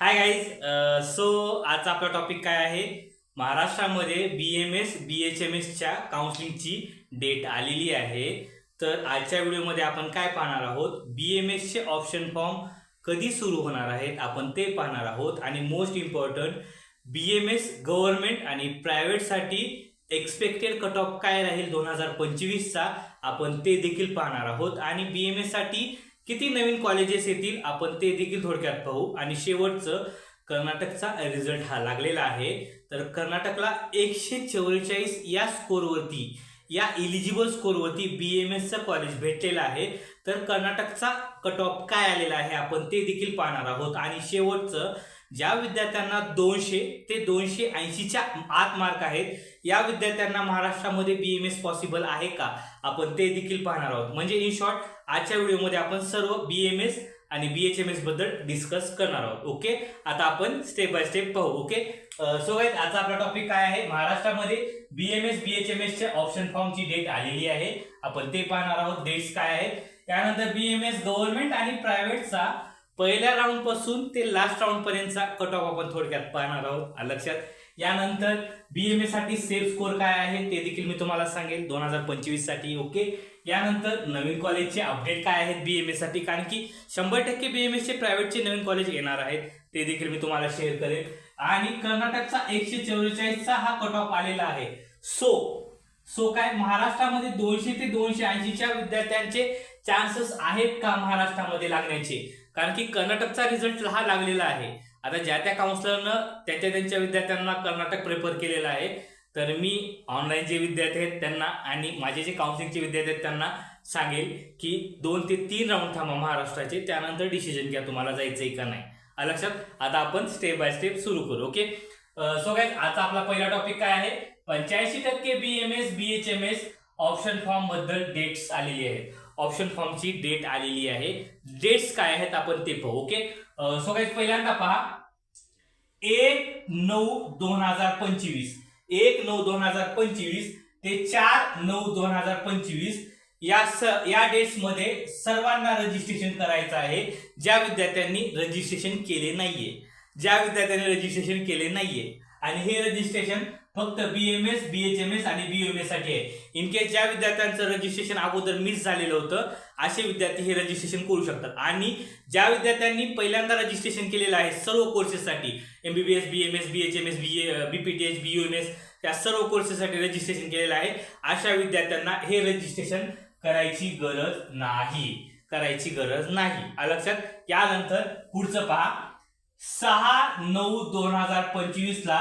Hi guys so आजचा आपला topic काय आहे? महाराष्ट्रामध्ये B M S B H M एसच्या काउन्सिलिंगची डेट आलेली आहे. तर आजच्या व्हिडिओमध्ये आपण काय पाहणार आहोत? बी एम एसचे ऑप्शन फॉर्म कधी सुरू होणार आहेत? आपण ते पाहणार आहोत. आणि most important B M S government आणि प्रायव्हेटसाठी एक्सपेक्टेड कट ऑफ काय राहील? दोन हजार पंचवीसचा आपण ते देखील पाहणार आहोत. आणि बी एम एससाठी किती नवीन कॉलेजेस येतील आपण ते देखील थोडक्यात पाहू. आणि शेवटचं कर्नाटकचा रिझल्ट हा लागलेला आहे. तर कर्नाटकला एकशे चौवेचाळीस या स्कोरवरती या इलिजिबल स्कोरवरती बी एम एसचं कॉलेज भेटलेलं आहे. तर कर्नाटकचा कट ऑफ काय आलेला आहे आपण ते देखील पाहणार आहोत. आणि शेवटचं ज्या विद्यार्थ्यांना दोनशे ते दोनशे ऐंशीच्या आत मार्क आहेत या विद्यार्थ्यांना महाराष्ट्रामध्ये बी एम एस पॉसिबल आहे का? आपण ते देखील पाहणार आहोत. म्हणजे इन शॉर्ट आजच्या व्हिडिओमध्ये आपण सर्व बी एम एस आणि बी एच एम एसबद्दल डिस्कस करणार आहोत. ओके आता आपण स्टेप बाय स्टेप पाहू. ओके सो गाईज आजचा आपला टॉपिक काय आहे? महाराष्ट्रामध्ये B M S B H M एसच्या ऑप्शन फॉर्मची डेट आलेली आहे. आपण ते पाहणार आहोत. डेट्स काय आहे त्यानंतर बी एम एस गव्हर्नमेंट आणि प्रायव्हेटचा पहिल्या राऊंडपासून ते लास्ट राऊंड पर्यंतचा कट ऑफ आपण थोडक्यात पाहणार आहोत. लक्षात? यानंतर बीएमए साठी सेफ स्कोर काय आहे ते देखील मी तुम्हाला सांगेल दोन हजार पंचवीससाठी ओके यानंतर नवीन कॉलेजचे अपडेट काय आहेत बीएमए साठी? कारण की शंभर टक्के बीएमएस चे प्रायव्हेटचे नवीन कॉलेज येणार आहेत. ते देखील मी तुम्हाला शेअर करेल आणि कर्नाटकचा एकशे चौवेचाळीसचा हा कट ऑफ आलेला आहे. सो सो काय? महाराष्ट्रामध्ये दोनशे ते दोनशे ऐंशीच्या विद्यार्थ्यांचे चान्सेस आहेत का महाराष्ट्रामध्ये लागण्याचे? कारण की कर्नाटकचा रिझल्ट हा लागलेला आहे. आता ज्या त्या काउन्सिलरनं त्यांच्या त्यांच्या विद्यार्थ्यांना कर्नाटक प्रेफर केलेलं आहे तर मी ऑनलाईन जे विद्यार्थी आहेत त्यांना आणि माझे जे काउन्सिलिंगचे विद्यार्थी आहेत त्यांना सांगेल की दोन ते तीन राऊंड थांबा महाराष्ट्राचे त्यानंतर डिसिजन घ्या तुम्हाला जायचं आहे का नाही. लक्षात? आता आपण स्टेप बाय स्टेप सुरू करू ओके सो काय आता आपला पहिला टॉपिक काय आहे? पंच्याऐंशी टक्के B M S B H M S option फॉर्मबद्दल dates आलेली आहेत. ऑप्शन फॉर्मची डेट आलेली आहे. डेट्स काय आहेत आपण ते पाहू ओके सो काही पहिल्यांदा पहा. एक नऊ दोन हजार पंचवीस. एक नऊ दोन हजार पंचवीस ते चार नऊ दोन हजार पंचवीस या स या डेट्समध्ये सर्वांना रजिस्ट्रेशन करायचं आहे. ज्या विद्यार्थ्यांनी रजिस्ट्रेशन केले नाहीये. ज्या विद्यार्थ्यांनी रजिस्ट्रेशन केले नाहीये. आणि हे रजिस्ट्रेशन फक्त B M S B H M S आणि बी एम एससाठी आहे. इन केस ज्या विद्यार्थ्यांचं रजिस्ट्रेशन अगोदर मिस झालेलं होतं असे विद्यार्थी हे रजिस्ट्रेशन करू शकतात. आणि ज्या विद्यार्थ्यांनी पहिल्यांदा रजिस्ट्रेशन केलेलं आहे सर्व कोर्सेससाठी MBBS B M S B H M S B A B P T H B M S या सर्व कोर्सेससाठी रजिस्ट्रेशन केलेलं आहे. अशा विद्यार्थ्यांना हे रजिस्ट्रेशन करायची गरज नाही. करायची गरज नाही. लक्षात? यानंतर पुढचं पहा. सहा नऊ दोन हजार पंचवीस ला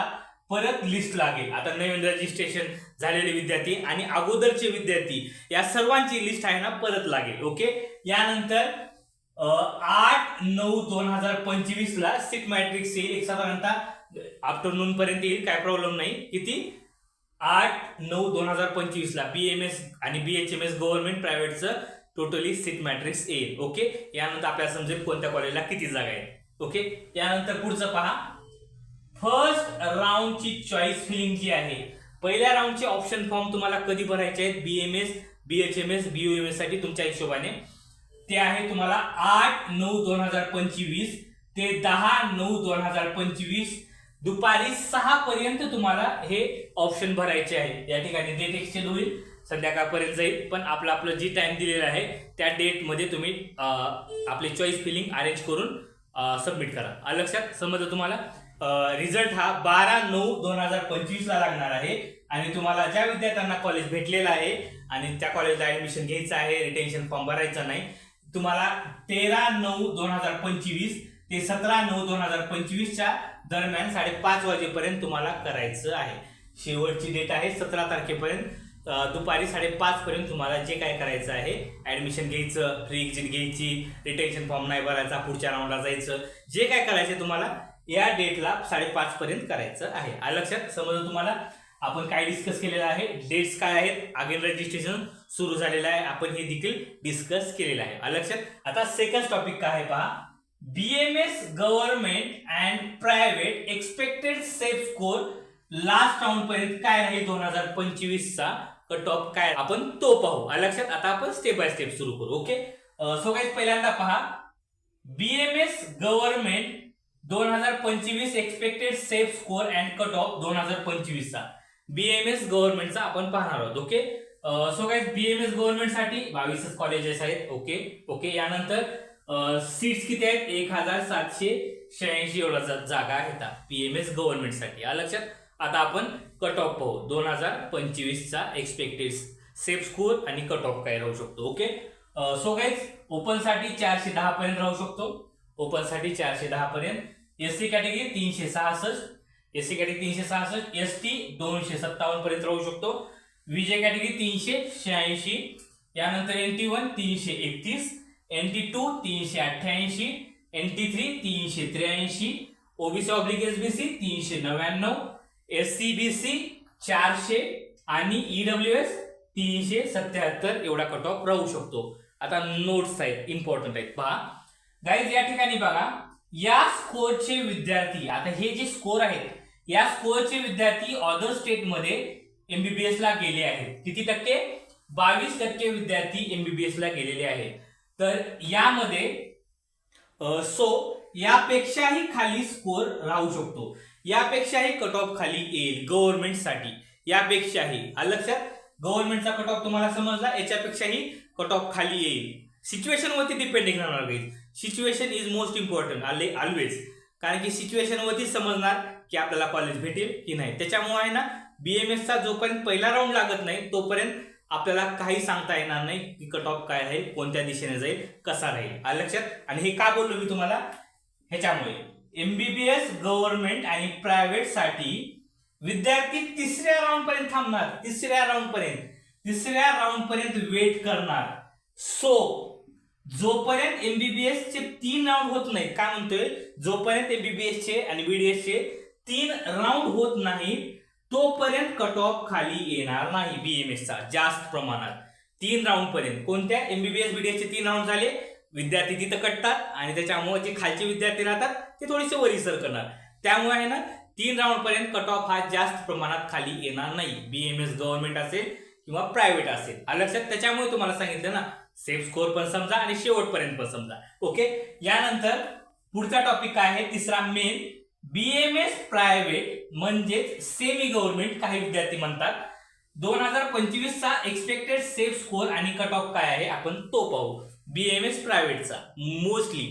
परत लिस्ट लागेल. आता नवीन रजिस्ट्रेशन झालेले विद्यार्थी आणि अगोदरचे विद्यार्थी या सर्वांची लिस्ट आहे ना परत लागेल. ओके यानंतर आठ नऊ दोन हजार पंचवीस ला सिट मॅट्रिक्स येईल. एक साधारणतः आफ्टरनून पर्यंत येईल. काय प्रॉब्लेम नाही. किती? आठ नऊ दोन हजार पंचवीस ला बी एम एस आणि B H M S government प्रायव्हेटचं totally seat matrix येईल. ओके यानंतर आपल्याला समजेल कोणत्या कॉलेजला किती जागा आहेत. ओके यानंतर पुढचं पहा. फर्स्ट राऊंडची चॉईस फिलिंग जी आहे पहिल्या राऊंडचे ऑप्शन फॉर्म तुम्हाला कधी भरायचे आहेत? B M S B H M S B M एससाठी तुमच्या हिशोबाने. ते आहे तुम्हाला आठ नऊ दोन हजार पंचवीस ते दहा नऊ दोन हजार पंचवीस. दुपारी सहा पर्यंत तुम्हाला हे ऑप्शन भरायचे आहे. या ठिकाणी डेट एक्सचेंज होईल संध्याकाळपर्यंत जाईल. पण आपलं आपलं जी टाइम दिलेला आहे त्या डेटमध्ये तुम्ही आपली चॉईस फिलिंग अरेंज करून सबमिट करा. आलं लक्षात समजलं तुम्हाला? रिझल्ट हा बारा नऊ दोन हजार पंचवीसला लागणार आहे. आणि तुम्हाला ज्या विद्यार्थ्यांना कॉलेज भेटलेलं आहे आणि त्या कॉलेजला ऍडमिशन घ्यायचं आहे रिटेन्शन फॉर्म भरायचा नाही तुम्हाला तेरा नऊ दोन हजार पंचवीस ते सतरा नऊ दोन हजार पंचवीसच्या दरम्यान साडेपाच वाजेपर्यंत तुम्हाला करायचं आहे. शेवटची डेट आहे सतरा तारखेपर्यंत. दुपारी साडेपाचपर्यंत तुम्हाला जे काय करायचं आहे ऍडमिशन घ्यायचं फ्री एक्झिट घ्यायची रिटेन्शन फॉर्म नाही भरायचा पुढच्या राऊंडला जायचं जे काय करायचं तुम्हाला या डेटला साडेपाचपर्यंत करायचं आहे. लक्षात समजा तुम्हाला? आपण काय डिस्कस केलेलं आहे? डेट्स काय आहेत? अगेन रजिस्ट्रेशन सुरू झालेलं आहे. आपण हे देखील डिस्कस केलेलं आहे. लक्षात? आता सेकंड टॉपिक काय आहे पहा? BMS government and private expected safe score last round पर्यंत काय राहील दोन हजार पंचवीसचा? कट ऑफ काय? आपण तो पाहू. लक्षात आता आपण स्टेप बाय स्टेप सुरू करू ओके सो काही पहिल्यांदा पहा. बीएमएस गव्हर्नमेंट दोन हजार पंचवीस expected safe score and cut off दोन हजार पंचवीसचा. बीएमएस गव्हर्नमेंटचा आपण पाहणार आहोत ओके सो काय बीएमएस गव्हर्नमेंटसाठी बावीसच कॉलेजेस आहेत ओके ओके यानंतर सीट्स किती आहेत? एक हजार सातशे शहाऐंशी एवढा जागा आहेत पीएमएस गव्हर्नमेंटसाठी या लक्षात? आता आपण कट ऑफ पाहू. दोन हजार पंचवीसचा एक्सपेक्टेड सेफ स्कोर आणि कट ऑफ काय राहू शकतो ओके सो गाईज ओपनसाठी चारशे दहा पर्यंत राहू शकतो. ओपनसाठी चारशे दहा पर्यंत. एस सी कॅटेगरी तीनशे सहासष्ट. एस सी कॅटेगरी तीनशे सहासष्ट. एस टी दोनशे सत्तावन्न पर्यंत राहू शकतो. विजय कॅटेगरी तीनशे शहाऐंशी. यानंतर एन टी वन तीनशे एकतीस. एन टी टू तीनशे अठ्ठ्याऐंशी. एन टी थ्री तीनशे त्र्याऐंशी. OBC oblique S B C तीनशे नव्याण्णव. एस सी बी सी चारशे आणि ईडब्ल्यू एस तीनशे सत्याहत्तर एवढा कट ऑफ राहू शकतो. आता नोट्स आहेत इम्पॉर्टंट आहेत. पहा. गाईज या ठिकाणी बघा. या स्कोरचे विद्यार्थी आता हे जे स्कोर आहेत या स्कोरचे विद्यार्थी अदर स्टेटमध्ये एमबीबीएस ला गेले आहेत. किती टक्के? बावीस टक्के विद्यार्थी एमबीबीएस ला गेलेले आहेत. तर यामध्ये सो यापेक्षाही खाली स्कोर राहू शकतो. यापेक्षाही कट ऑफ खाली येईल गव्हर्नमेंटसाठी यापेक्षाही. आलं लक्षात? गव्हर्नमेंटचा कट ऑफ तुम्हाला समजला? याच्यापेक्षाही कट ऑफ खाली येईल. सिच्युएशन वरती डिपेंडिंग राहणार guys situation is most important आले ऑलवेज कारण की सिच्युएशन वरती समजणार की आपल्याला कॉलेज भेटेल की नाही. त्याच्यामुळे आहे ना बीएमएसचा जोपर्यंत पहिला राऊंड लागत नाही तोपर्यंत आपल्याला काही सांगता येणार नाही की कट ऑफ काय आहे कोणत्या दिशेने जाईल कसा राहील. लक्षात? आणि हे का बोललो मी तुम्हाला? ह्याच्यामुळे. एमबीबीएस गव्हर्नमेंट आणि प्रायव्हेटसाठी विद्यार्थी तिसऱ्या राऊंड पर्यंत थांबणार तिसऱ्या राऊंड पर्यंत तिसऱ्या राऊंड पर्यंत वेट करणार. सो जोपर्यंत एमबीबीएस चे तीन राऊंड होत नाहीत काय म्हणतोय? जोपर्यंत एमबीबीएस चे आणि बीडीएस चे तीन राऊंड होत नाही तोपर्यंत कट ऑफ खाली येणार नाही बीएमएस चा जास्त प्रमाणात. तीन राऊंड पर्यंत. कोणत्या? एमबीबीएस बीडीएस चे तीन राऊंड झाले. विद्यार्थी तिथं कटतात आणि त्याच्यामुळे जे खालचे विद्यार्थी राहतात ते थोडेसे वरीसर करणार. त्यामुळे आहे ना तीन राऊंडपर्यंत कट ऑफ हा जास्त प्रमाणात खाली येणार नाही. बीएमएस गव्हर्नमेंट असेल किंवा प्रायव्हेट असेल. लक्षात? त्याच्यामुळे तुम्हाला सांगितलं ना सेफ स्कोर पण समजा आणि शेवटपर्यंत पण समजा. ओके यानंतर पुढचा टॉपिक काय आहे? तिसरा मेन बीएमएस प्रायव्हेट म्हणजेच सेमी गव्हर्नमेंट काही विद्यार्थी म्हणतात. दोन हजार पंचवीसचा एक्सपेक्टेड सेफ स्कोर आणि कट ऑफ काय आहे? आपण तो पाहू. बी एम एस प्रायव्हेटचा मोस्टली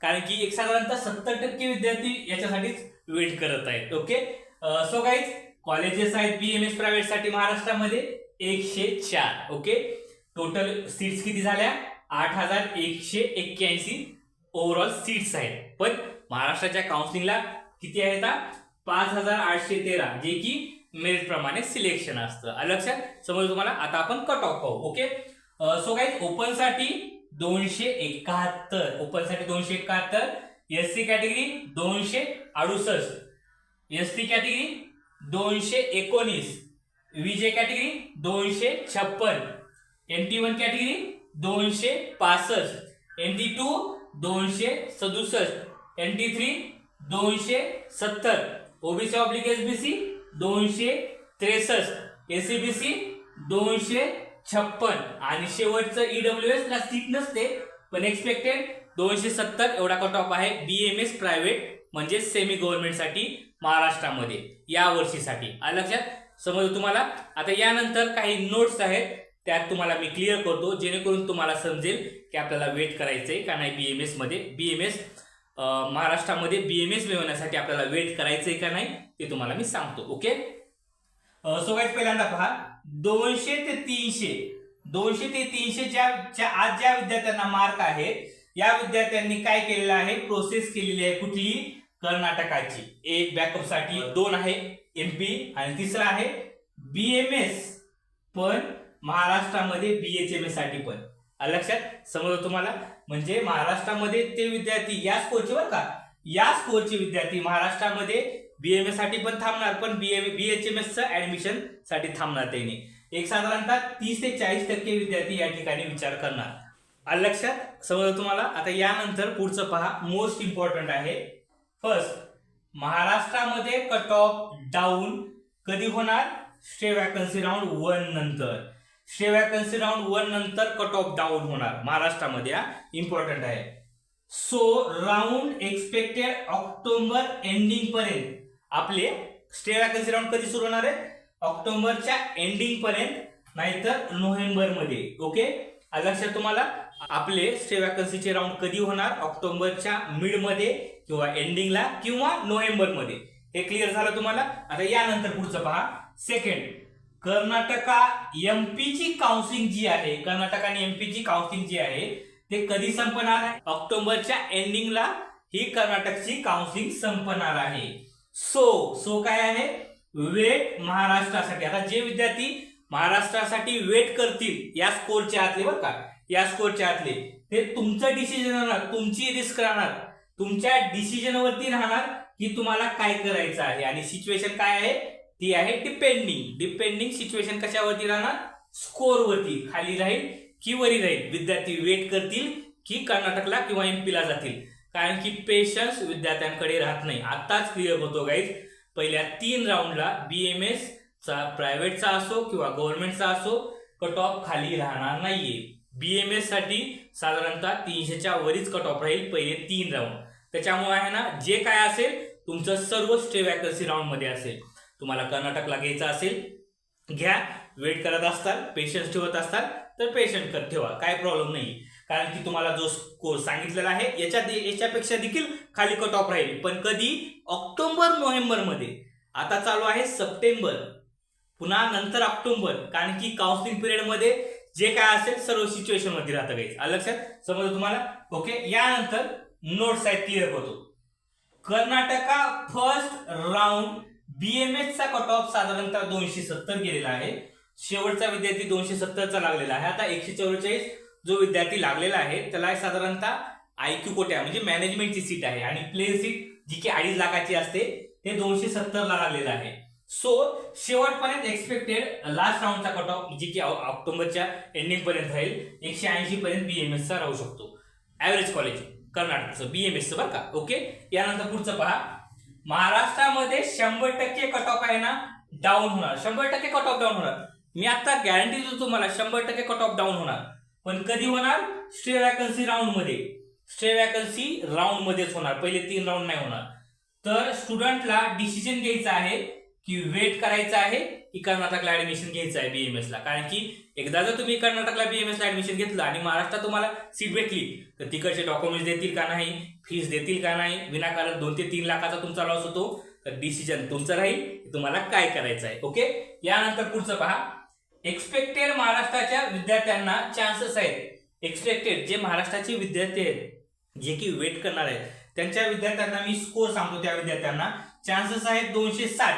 कारण की एक साधारणतः सत्तर टक्के विद्यार्थी याच्यासाठीच वेट करत आहेत ओके सो गाईज कॉलेजेस आहेत बी एम एस प्रायव्हेटसाठी महाराष्ट्रामध्ये एकशे चार ओके टोटल सीट्स किती झाल्या? आठ हजार एकशे एक्क्याऐंशी ओव्हरऑल सीट्स आहेत. पण महाराष्ट्राच्या काउन्सिलिंगला किती आहेत पाच हजार आठशे तेरा जे की मेरिट प्रमाणे सिलेक्शन असतं. लक्षात? समज तुम्हाला आता आपण कट ऑफ पाहू ओके सो गाईज ओपनसाठी दोनशे एकाहत्तर. ओपन साठी दोनशे एकाहत्तर. एस सी कॅटेगरी दोनशे अडुसष्ट. एस टी कॅटेगरी दोनशे एकोणीस. विजय कॅटेगरी दोनशे छप्पन. एन टी वन कॅटेगरी दोनशे पासष्ट. एन टी टू दोनशे सदुसष्ट. एन टी थ्री दोनशे सत्तर. OBC oblique S B C दोनशे त्रेसष्ट. सी दोनशे छप्पन. आणि शेवटचं ईडब्ल्यू एस ला सीट नसते पण एक्सपेक्टेड दोनशे सत्तर एवढा कट ऑफ आहे बी एम एस प्रायव्हेट म्हणजे सेमी गव्हर्नमेंटसाठी महाराष्ट्रामध्ये या वर्षीसाठी. आलं लक्षात? समज तुम्हाला? आता यानंतर काही नोट्स आहेत त्यात तुम्हाला मी क्लिअर करतो जेणेकरून तुम्हाला समजेल की आपल्याला वेट करायचंय का नाही बी एम एसमध्ये. एस महाराष्ट्रामध्ये बी एम एस मिळवण्यासाठी आपल्याला वेट करायचंय का नाही ते तुम्हाला मी सांगतो ओके सो पहिल्यांदा पहा. दोनशे ते तीनशे. दोनशे ते तीनशे ज्या आज ज्या विद्यार्थ्यांना मार्क आहेत या विद्यार्थ्यांनी काय केलेलं आहे? प्रोसेस केलेली आहे कुठली? कर्नाटकाची. एक बॅकअपसाठी दोन आहे एमपी आणि तिसरा आहे बीएमएस पण महाराष्ट्रामध्ये बीएचएमएससाठी पण. लक्षात समजलं तुम्हाला? म्हणजे महाराष्ट्रामध्ये ते विद्यार्थी या स्कोरचे बरं का? या स्कोरचे विद्यार्थी महाराष्ट्रामध्ये बीएमएससाठी पण थांबणार पण बीएचएमएस चं ऍडमिशनसाठी थांबणार त्यांनी. एक साधारणतः तीस ते चाळीस टक्के विद्यार्थी या ठिकाणी विचार करणार. लक्षात? समजलं तुम्हाला? आता यानंतर पुढचं पहा. मोस्ट इम्पॉर्टंट आहे. फर्स्ट महाराष्ट्रामध्ये कट ऑफ डाऊन कधी होणार? स्टे वॅकन्सी राऊंड वन नंतर. स्टे वॅकन्सी राऊंड वन नंतर कट ऑफ डाऊन होणार. महाराष्ट्रामध्ये हा. इम्पॉर्टंट आहे. So round expected October ending पर्यंत. आपले स्टे वॅकन्सी राऊंड कधी सुरू होणार आहे ऑक्टोबरच्या एंडिंग पर्यंत नाहीतर नोव्हेंबरमध्ये ओके? लक्षात तुम्हाला आपले स्टे वॅकन्सीचे राऊंड कधी होणार? ऑक्टोबरच्या मिडमध्ये किंवा एंडिंगला किंवा नोव्हेंबरमध्ये. हे क्लिअर झालं तुम्हाला? आता यानंतर पुढचं पहा. सेकंड कर्नाटका एमपीची काउन्सिलिंग जी आहे कर्नाटक आणि एमपीची काउन्सिलिंग जी आहे ते कधी संपणार आहे? ऑक्टोबरच्या एंडिंगला ही कर्नाटकची काउन्सिलिंग संपणार आहे. सो सो काय आहे? वेट महाराष्ट्रासाठी. आता जे विद्यार्थी महाराष्ट्रासाठी वेट करतील या स्कोरच्या आतले बरं का या स्कोरच्या आतले ते तुमचं डिसिजन राहणार तुमची रिस्क राहणार. तुमच्या डिसिजनवरती राहणार की तुम्हाला काय करायचं आहे आणि सिच्युएशन काय आहे? ती आहे डिपेंडिंग डिपेंडिंग सिच्युएशन कशावरती राहणार? स्कोरवरती खाली राहील की वरी राहील? विद्यार्थी वेट करतील की कर्नाटकला किंवा एमपी ला जातील. कारण की पेशन्स विद्यार्थ्यांकडे राहत नाही. आत्ताच क्लिअर होतो गाईज पहिल्या तीन राऊंडला बी एम चा प्रायव्हेटचा असो किंवा गव्हर्नमेंटचा असो कट ऑफ खाली राहणार नाहीये. एमसाठी साधारणतः तीनशेच्या वरीच कट ऑफ राहील पहिले तीन राऊंड त्याच्यामुळे आहे ना जे काय असेल तुमचं सर्व स्टे वॅकन्सी राऊंडमध्ये असेल. तुम्हाला कर्नाटकला घ्यायचं असेल घ्या. वेट करत असताल पेशन्स ठेवत असताल तर पेशंट कर ठेवा. काय प्रॉब्लेम नाही कारण की तुम्हाला जो स्कोर सांगितलेला आहे याच्या याच्यापेक्षा देखील खाली कट ऑफ राहील. पण कधी? ऑक्टोबर नोव्हेंबरमध्ये. आता चालू आहे सप्टेंबर. पुन्हा नंतर ऑक्टोबर. कारण की काउन्सिलिंग पिरियडमध्ये जे काय असेल सर्व सिच्युएशनमध्ये राहतं काही आलं लक्षात? समजलं तुम्हाला? ओके यानंतर नोट्स आहेत क्लिअर होतो. कर्नाटका फर्स्ट राऊंड बीएमएस चा कट ऑफ साधारणतः दोनशे सत्तर गेलेला आहे. शेवटचा विद्यार्थी दोनशे सत्तरचा लागलेला आहे. आता एकशे चौवेचाळीस जो विद्यार्थी लागलेला आहे त्याला साधारणतः आयक्यू कोट्या म्हणजे मॅनेजमेंटची सीट आहे. आणि प्लेन सीट जी की अडीच लाखाची असते ते दोनशे सत्तरला लागलेलं आहे. सो शेवटपर्यंत एक्सपेक्टेड लास्ट राऊंडचा कट ऑफ जी की ऑक्टोबरच्या एंडिंग पर्यंत राहील एकशे ऐंशी पर्यंत बीएमएस चा राहू शकतो. ऍव्हरेज कॉलेज कर्नाटकचं बीएमएसचं बरं का? ओके यानंतर पुढचं पहा. महाराष्ट्रामध्ये शंभर टक्के कट ऑफ आहे ना डाऊन होणार. शंभर टक्के कट ऑफ डाऊन होणार. मी आता गॅरंटी देतो तुम्हाला शंभर टक्के कट ऑफ डाऊन होणार. पण कधी होणार? स्टे वॅकन्सी राऊंडमध्ये. स्टे वॅकन्सी राऊंड मध्येच होणार. पहिले तीन राऊंड नाही होणार. तर स्टुडंटला डिसिजन घ्यायचं आहे की वेट करायचं आहे की कर्नाटकला ऍडमिशन घ्यायचं आहे बीएमएस ला. कारण की एकदा जर तुम्ही कर्नाटकला बीएमएस ला ऍडमिशन घेतलं आणि महाराष्ट्रात तुम्हाला सीट भेटली तर तिकडचे डॉक्युमेंट्स देतील का नाही फीस देतील का नाही? विनाकारण दोन ते तीन लाखाचा तुमचा लॉस होतो. तर डिसिजन तुमचं राहील तुम्हाला काय करायचं आहे. ओके यानंतर पुढचं पहा. एक्सपेक्टेड महाराष्ट्राच्या विद्यार्थ्यांना चान्सेस आहेत. एक्सपेक्टेड जे महाराष्ट्राचे विद्यार्थी आहेत जे की वेट करणार आहेत त्यांच्या विद्यार्थ्यांना मी स्कोर सांगतो त्या विद्यार्थ्यांना. चान्सेस आहेत दोनशे साठ.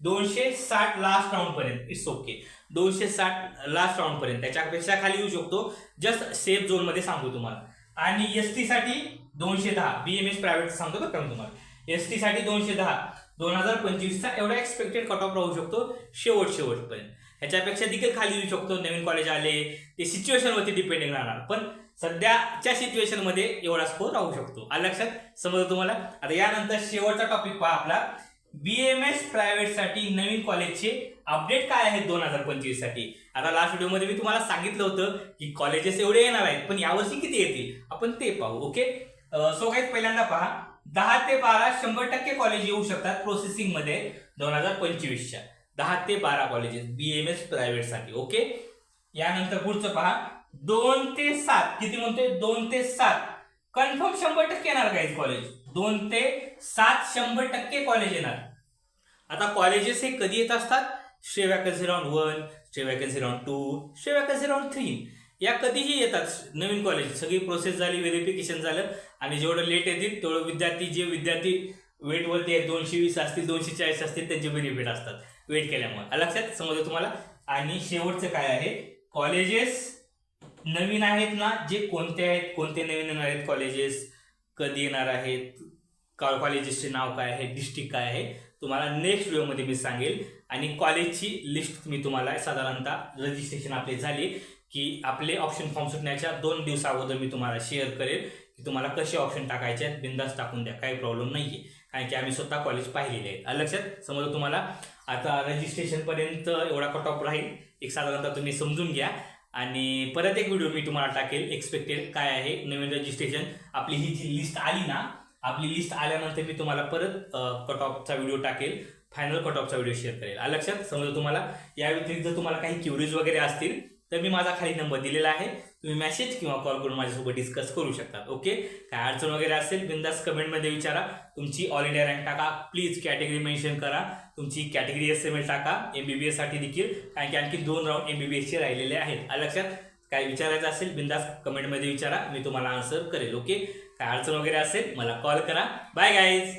दोनशे साठ लास्ट राऊंड पर्यंत. इट्स ओके दोनशे साठ लास्ट राऊंड पर्यंत. त्याच्यापेक्षा खाली येऊ शकतो. जस्ट सेफ झोनमध्ये सांगतो तुम्हाला. आणि एस टी साठी दोनशे दहा. बीएमएस प्रायव्हेट सांगतो बरं का तुम्हाला. एस टी साठी दोनशे दहा. दोन हजार पंचवीसचा एवढा एक्सपेक्टेड कट ऑफ राहू शकतो. शेवट शेवटपर्यंत ह्याच्यापेक्षा देखील खाली येऊ शकतो. नवीन कॉलेज आले ते सिच्युएशन वरती डिपेंडिंग राहणार. पण सध्याच्या सिच्युएशनमध्ये एवढा स्कोर राहू शकतो. आलं लक्षात समजलं तुम्हाला? आता यानंतर शेवटचा टॉपिक पहा आपला. बीएमएस प्रायव्हेटसाठी नवीन कॉलेजचे अपडेट काय आहेत दोन हजार पंचवीससाठी आता लास्ट व्हिडिओमध्ये मी तुम्हाला सांगितलं होतं की कॉलेजेस एवढे येणार आहेत पण यावर्षी किती येतील? आपण ते पाहू ओके सो काही पहिल्यांदा पहा. दहा ते बारा शंभर टक्के कॉलेज येऊ शकतात प्रोसेसिंगमध्ये दोन हजार पंचवीसच्या. दहा ते बारा कॉलेजेस बी एम एस प्रायव्हेटसाठी ओके यानंतर पुढचं पहा. दोन ते सात किती म्हणतोय? दोन ते सात. कन्फर्म शंभर टक्के येणार काय कॉलेज दोन ते सात शंभर टक्के कॉलेज येणार. आता कॉलेजेस हे कधी येत असतात? Stray vacancy round one stray vacancy round two stray vacancy round three. या कधीही येतात नवीन कॉलेज सगळी प्रोसेस झाली व्हेरिफिकेशन झालं आणि जेवढं लेट येतील तेवढं विद्यार्थी जे विद्यार्थी वेटवरती आहेत दोनशे वीस असतील दोनशे चाळीस असतील त्यांचे बेनिफिट असतात. वेट केल्यामुळे. लक्षात समजलं तुम्हाला? आणि शेवटचं काय आहे? कॉलेजेस नवीन आहेत ना? जे कोणते आहेत? कोणते नवीन येणार आहेत कॉलेजेस कधी येणार आहेत? कॉलेजेसचे नाव काय आहे? डिस्ट्रिक्ट काय आहे? तुम्हाला नेक्स्ट व्हिडिओमध्ये मी सांगेल. आणि कॉलेजची लिस्ट मी तुम्हाला साधारणतः रजिस्ट्रेशन आपले झाले की आपले ऑप्शन फॉर्म सुटण्याच्या दोन दिवसा अगोदर मी तुम्हाला शेअर करेल की तुम्हाला कसे ऑप्शन टाकायचे आहेत. बिंदास टाकून द्या. काही प्रॉब्लेम नाही आहे कारण की आम्ही स्वतः कॉलेज पाहिलेले आहेत. लक्षात? समजा तुम्हाला? आता रजिस्ट्रेशनपर्यंत एवढा कट ऑफ राहील. एक साधारणतः तुम्ही समजून घ्या. आणि परत एक व्हिडिओ मी तुम्हाला टाकेल. एक्सपेक्टेड काय आहे? नवीन रजिस्ट्रेशन आपली ही जी लिस्ट आली ना आपली लिस्ट आल्यानंतर मी तुम्हाला परत कट ऑफचा व्हिडिओ टाकेल. फायनल कट ऑफचा व्हिडिओ शेअर करेल. लक्षात? समजा तुम्हाला? या व्यतिरिक्त जर तुम्हाला काही क्युरीज वगैरे असतील तर मी माझा खाली नंबर दिलेला आहे. तुम्ही मेसेज किंवा कॉल करून माझ्यासोबत डिस्कस करू शकता ओके काय अडचण वगैरे असेल बिंदास कमेंटमध्ये विचारा. तुमची ऑल इंडिया रँक टाका. प्लीज कॅटेगरी मेन्शन करा. तुमची कॅटेगरी एस एम एल टाका एम बी बी एससाठी देखील कारण की आणखी दोन राऊंड एम बी बी एसचे राहिलेले आहेत. लक्षात? काय विचारायचं असेल बिंदास कमेंटमध्ये विचारा. मी तुम्हाला आन्सर करेल ओके काय अडचण वगैरे असेल मला कॉल करा. Bye guys